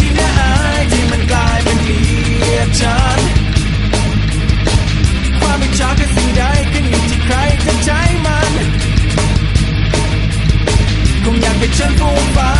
ที่น่าอายที่มันกลายเป็นเกลียดฉันความอิจฉางก็สิ่งใดขึ้นอยู่ที่ใครจะใช้มันคงอยากเป็นฉันผู้ฟ้า